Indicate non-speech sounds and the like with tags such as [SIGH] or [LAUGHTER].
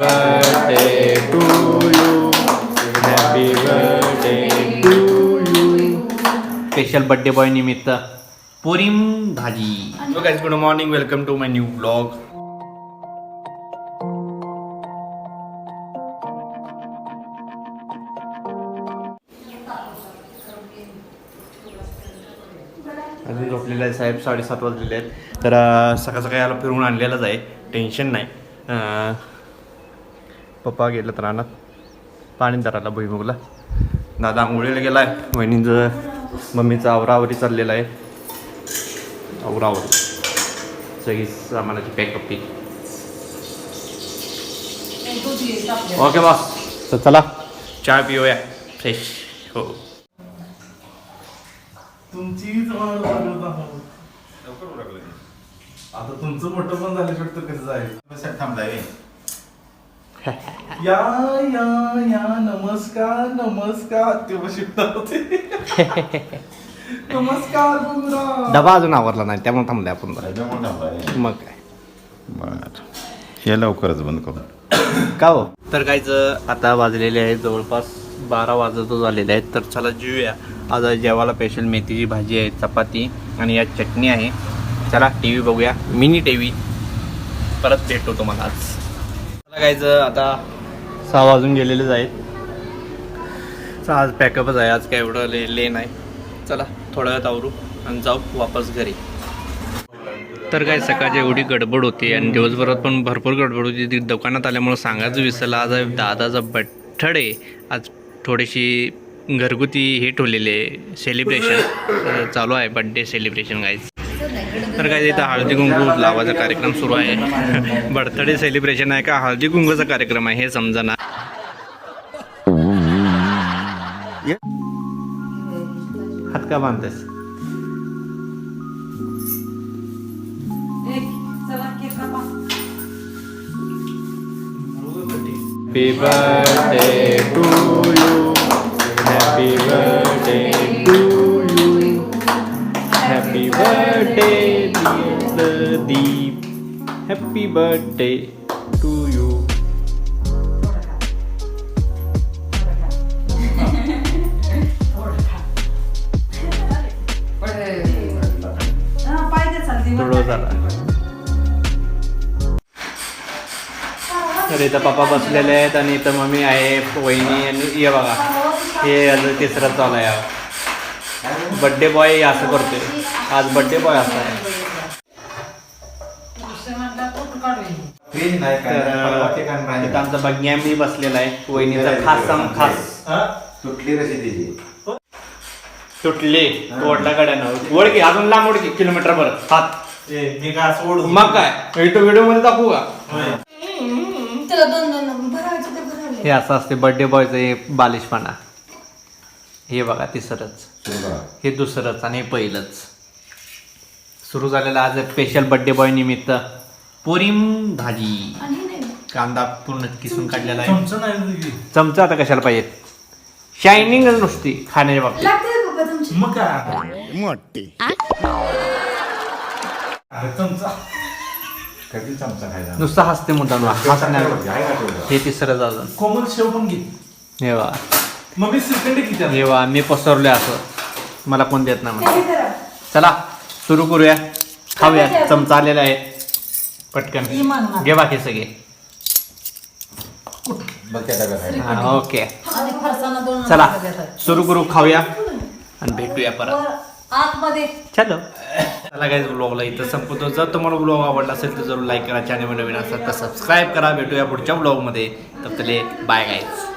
birthday to you. Happy birthday to you. Special birthday boy निमित्त पोरीम भाजी. Good morning welcome to my new blog अजून झोपलेले आहे साहेब साडेसात वाजलेले आहेत. तर अं, सकाळ सकाळी याला फिरून आणलेलंच आहे. टेन्शन नाही. अं, पप्पा गेलं तर रानात. पाणी धरायला भुईमुगला. दादा आंघोळीला गेला आहे वहिनीचं मम्मीचं आवरावरी चाललेलं आहे. आवरावरी सगळी सामानाची पॅकअप केली ओके बॉस तर चला चहा पिऊया. फ्रेश हो. तुमचीच आहोत. आता तुमचं मोठं पण झालं शकतं कसं जाईल [LAUGHS] या या या नमस्कार नमस्कार. तेव्हा शिकतात होते. नमस्कार डबा अजून आवरला नाही त्यामुळे थांबले आपण जरा. मग काय? बर. हे लवकरच बंद करू. का हो? तर काहीच आता वाजलेले आहेत जवळपास बारा वाजतच आलेले आहेत. तर चला जेऊया. आज जेवायला स्पेशल मेथीची भाजी आहे चपाती आणि या चटणी आहे. चला टी व्ही बघूया. मिनी टी व्ही परत भेटतो तुम्हाला आज. चला काहीच आता सहा वाजून गेलेलेच आहेत. आज पॅकअपच आहे. आज काय एवढं ले ले नाही चला थोड्या वेळात आवरू आणि जाऊ वापस घरी. तर काय सकाळची एवढी गडबड होती आणि दिवसभरात पण भरपूर गडबड होती. ती दुकानात आल्यामुळं सांगायचं विसरलं. आज दादाचा बठ्ठडे आज थोडीशी घरगुती हे ठेवलेले सेलिब्रेशन चालू आहे बड्डे सेलिब्रेशन गाईज तर काय इथं हळदी कुंकू लावायचा कार्यक्रम सुरू आहे. बर्थडे सेलिब्रेशन आहे का? हळदी कुंकूचा कार्यक्रम आहे हे समजा हात का बांधतेस? Happy birthday to Happy birthday to you. थोडं झाला तर इथं पप्पा बसलेले आहेत आणि इथं मम्मी आहे वहिनी आणि ये बघा. हे अजून तिसरं चालू आहे. बड्डे बॉय असं करतोय. आज बड्डे बॉय असा आहे. फ्रीज नाही काय नाही, नाही. आमचा बसलेला आहे. वहिनीचा खास सम खास. तुटली रशी तुटले. ओढला गड्यानं. की अजून लांब की किलोमीटर परत हात. मी का सोड मग काय? व्हिडिओ व्हिडिओमध्ये दाखवू का? त्याला दोन दोन भरायचं ते भरायला. हे असं असते बड्डे बॉयचं हे बालिशपणा. हे बघा तिसरंच. हे दुसरंच आणि हे पहिलंच. सुरू झालेलं आज स्पेशल बर्थडे बॉय निमित्त. पोरीम भाजी. आणि नाही. कांदा पूर्ण किसून काढलेला आहे. नाही. चमचा आता कशाला पाहिजे? शायनिंग नुसती खाण्याच्या बाबतीत. लागते बाबा तुमची. मग काय अरे तुमचा कधी चमचा खायचा? नुसतं हसते मुद्दाम हसण्या आहे का तेवढं? हे तिसरं अजून कोमल शेव पण घे. हे वा. मग मी सेकंड किती हे वा मी पसरले असं. मला कोण देत नाही म्हणून. करा. चला सुरू करूया. खाऊया. चमचा आलेला आहे. पटकन. घे बाकी सगळे. हा, ओके. चला. सुरू करू खाऊया आणि भेटूया परत. आतमध्ये. चलो. चला काय ब्लॉगला इथं संपवतो. जर तुम्हाला ब्लॉग आवडला असेल तर जरूर लाईक करा. चॅनल नवीन असेल तर सबस्क्राईब करा. भेटूया पुढच्या ब्लॉगमध्ये तर बाय गाईज